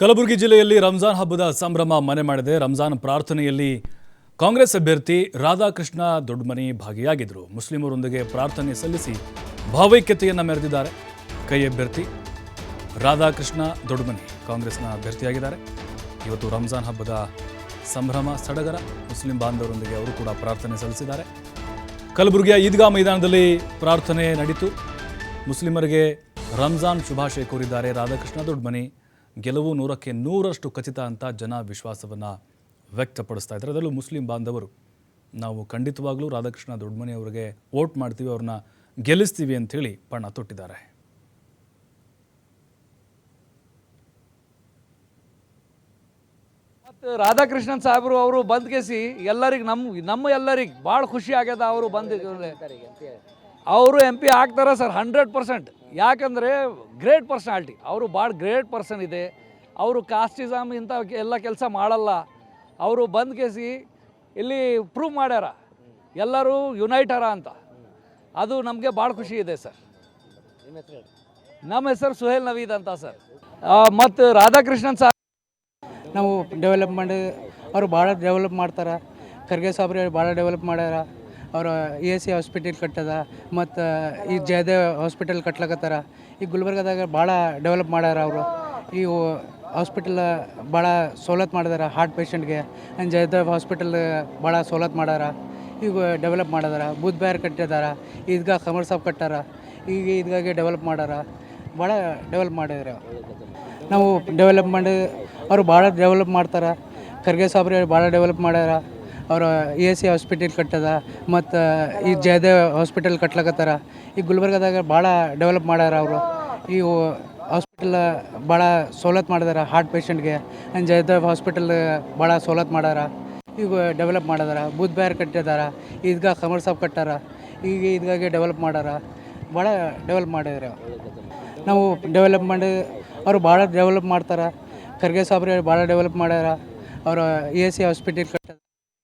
ಕಲಬುರಗಿ ಜಿಲ್ಲೆಯಲ್ಲಿ ರಂಜಾನ್ ಹಬ್ಬದ ಸಂಭ್ರಮ ಮನೆ ಮಾಡಿದೆ ರಂಜಾನ್ ಪ್ರಾರ್ಥನೆಯಲ್ಲಿ ಕಾಂಗ್ರೆಸ್ ಅಭ್ಯರ್ಥಿ ರಾಧಾಕೃಷ್ಣ ದೊಡ್ಡಮನಿ ಭಾಗಿಯಾಗಿದ್ದರು. ಮುಸ್ಲಿಮರೊಂದಿಗೆ ಪ್ರಾರ್ಥನೆ ಸಲ್ಲಿಸಿ ಭಾವೈಕ್ಯತೆಯನ್ನು ಮೆರೆದಿದ್ದಾರೆ. ಕೈ ಅಭ್ಯರ್ಥಿ ರಾಧಾಕೃಷ್ಣ ದೊಡ್ಡಮನಿ ಕಾಂಗ್ರೆಸ್ನ ಅಭ್ಯರ್ಥಿಯಾಗಿದ್ದಾರೆ. ಇವತ್ತು ರಂಜಾನ್ ಹಬ್ಬದ ಸಂಭ್ರಮ ಸಡಗರ ಮುಸ್ಲಿಂ ಬಾಂಧವರೊಂದಿಗೆ ಅವರು ಕೂಡ ಪ್ರಾರ್ಥನೆ ಸಲ್ಲಿಸಿದ್ದಾರೆ. ಕಲಬುರಗಿಯ ಈದ್ಗಾ ಮೈದಾನದಲ್ಲಿ ಪ್ರಾರ್ಥನೆ ನಡೀತು. ಮುಸ್ಲಿಮರಿಗೆ ರಂಜಾನ್ ಶುಭಾಶಯ ಕೋರಿದ್ದಾರೆ ರಾಧಾಕೃಷ್ಣ ದೊಡ್ಡಮನಿ ಗೆಲುವು ನೂರಕ್ಕೆ ನೂರಷ್ಟು ಖಚಿತ ಅಂತ ಜನ ವಿಶ್ವಾಸವನ್ನು ವ್ಯಕ್ತಪಡಿಸ್ತಾ ಇದ್ದಾರೆ. ಅದರಲ್ಲೂ ಮುಸ್ಲಿಂ ಬಾಂಧವರು, ನಾವು ಖಂಡಿತವಾಗಲೂ ರಾಧಾಕೃಷ್ಣ ದೊಡ್ಡಮನಿ ಅವರಿಗೆ ವೋಟ್ ಮಾಡ್ತೀವಿ, ಅವ್ರನ್ನ ಗೆಲ್ಲಿಸ್ತೀವಿ ಅಂಥೇಳಿ ಪಣ ತೊಟ್ಟಿದ್ದಾರೆ. ಮತ್ತು ರಾಧಾಕೃಷ್ಣನ್ ಸಾಹೇಬರು ಅವರು ಬಂದ್ಗೆಸಿ ಎಲ್ಲರಿಗೂ ನಮ್ಮ ನಮ್ಮ ಎಲ್ಲರಿಗೆ ಭಾಳ ಖುಷಿ ಆಗ್ಯದ ಅವರು ಬಂದ ಅವರು ಎಂ ಪಿ ಆಗ್ತಾರೆ ಸರ್ ಹಂಡ್ರೆಡ್ ಪರ್ಸೆಂಟ್ ಯಾಕಂದರೆ ಗ್ರೇಟ್ ಪರ್ಸನಾಲ್ಟಿ ಅವರು ಭಾಳ ಗ್ರೇಟ್ ಪರ್ಸನ್ ಇದೆ. ಅವರು ಕಾಸ್ಟಿಸಮ್ ಇಂಥ ಎಲ್ಲ ಕೆಲಸ ಮಾಡಲ್ಲ. ಅವರು ಬಂದ್ ಕೇಸಿ ಇಲ್ಲಿ ಪ್ರೂವ್ ಮಾಡ್ಯಾರ. ಎಲ್ಲರೂ ಯುನೈಟರ ಅಂತ. ಅದು ನಮಗೆ ಭಾಳ ಖುಷಿ ಇದೆ ಸರ್. ನಮ್ಮ ಹೆಸರು ಸುಹೇಲ್ ನವೀದ್ ಅಂತ ಸರ್. ಮತ್ತು ರಾಧಾಕೃಷ್ಣನ್ ಸರ್. ನಾವು ಡೆವಲಪ್ ಮಾಡಿ ಅವರು ಭಾಳ ಡೆವಲಪ್ ಮಾಡ್ತಾರೆ. ಖರ್ಗೆ ಸಾಬ್ರಿ ಭಾಳ ಡೆವಲಪ್ ಮಾಡ್ಯಾರ. ಅವರು ಎ ಸಿ ಹಾಸ್ಪಿಟಲ್ ಕಟ್ಟದ, ಮತ್ತು ಈ ಜಯದೇವ್ ಹಾಸ್ಪಿಟಲ್ ಕಟ್ಲಕತ್ತಾರ. ಈ ಗುಲ್ಬರ್ಗದಾಗ ಭಾಳ ಡೆವಲಪ್ ಮಾಡ್ಯಾರ ಅವರು. ಈ ಹಾಸ್ಪಿಟಲ್ ಭಾಳ ಸವಲತ್ತು ಮಾಡಿದಾರ ಹಾರ್ಟ್ ಪೇಷಂಟ್ಗೆ. ಆ್ಯಂಡ್ ಜಯದೇವ್ ಹಾಸ್ಪಿಟಲ್ ಭಾಳ ಸವಲತ್ತು ಮಾಡ್ಯಾರ. ಈಗ ಡೆವಲಪ್ ಮಾಡಿದಾರ ಬೂತ್ ಬ್ಯಾರ್ ಕಟ್ಟಿದಾರ. ಈದ್ಗ ಕಮರ್ ಸಾಬ್ ಕಟ್ಟಾರ. ಈಗ ಇದ್ಗಾಗೆ ಡೆವಲಪ್ ಮಾಡ್ಯಾರ. ಭಾಳ ಡೆವಲಪ್ ಮಾಡಿದಾರೆ ನಾವು ಡೆವಲಪ್ ಮಾಡಿ, ಅವರು ಭಾಳ ಡೆವಲಪ್ ಮಾಡ್ತಾರೆ. ಖರ್ಗೆ ಸಾಬ್ರಿ ಭಾಳ ಡೆವಲಪ್ ಮಾಡ್ಯಾರ. ಅವರು ಎ ಸಿ ಹಾಸ್ಪಿಟಲ್ ಕಟ್ಟದ ಮತ್ತು ಈ ಜಯದೇವ್ ಹಾಸ್ಪಿಟಲ್ ಕಟ್ಲಕತ್ತಾರ. ಈ ಗುಲ್ಬರ್ಗದಾಗ ಭಾಳ ಡೆವಲಪ್ ಮಾಡ್ಯಾರ ಅವರು. ಈ ಹಾಸ್ಪಿಟಲ್ ಭಾಳ ಸವಲತ್ತು ಮಾಡಿದಾರ ಹಾರ್ಟ್ ಪೇಷಂಟ್ಗೆ ಆ್ಯಂಡ್ ಜಯದೇವ್ ಹಾಸ್ಪಿಟಲ್ ಭಾಳ ಸವಲತ್ತು ಮಾಡ್ಯಾರ. ಈಗ ಡೆವಲಪ್ ಮಾಡಿದಾರ ಬುದ್ಧ ಬ್ಯಾರ್ ಕಟ್ಟಿದಾರ, ಈದ್ಗಾ ಕಮರ್ ಸಾಬ್ ಕಟ್ಟಾರ, ಈಗ ಈದ್ಗಾಗೆ ಡೆವಲಪ್ ಮಾಡ್ಯಾರ. ಭಾಳ ಡೆವಲಪ್ ಮಾಡಿದಾರೆ ನಾವು ಡೆವಲಪ್ ಮಾಡಿ, ಅವರು ಭಾಳ ಡೆವಲಪ್ ಮಾಡ್ತಾರೆ. ಖರ್ಗೆ ಸಾಬ್ರಿ ಭಾಳ ಡೆವಲಪ್ ಮಾಡ್ಯಾರ. ಅವರು ಎ ಸಿ ಹಾಸ್ಪಿಟಲ್ ಕಟ್ಟದ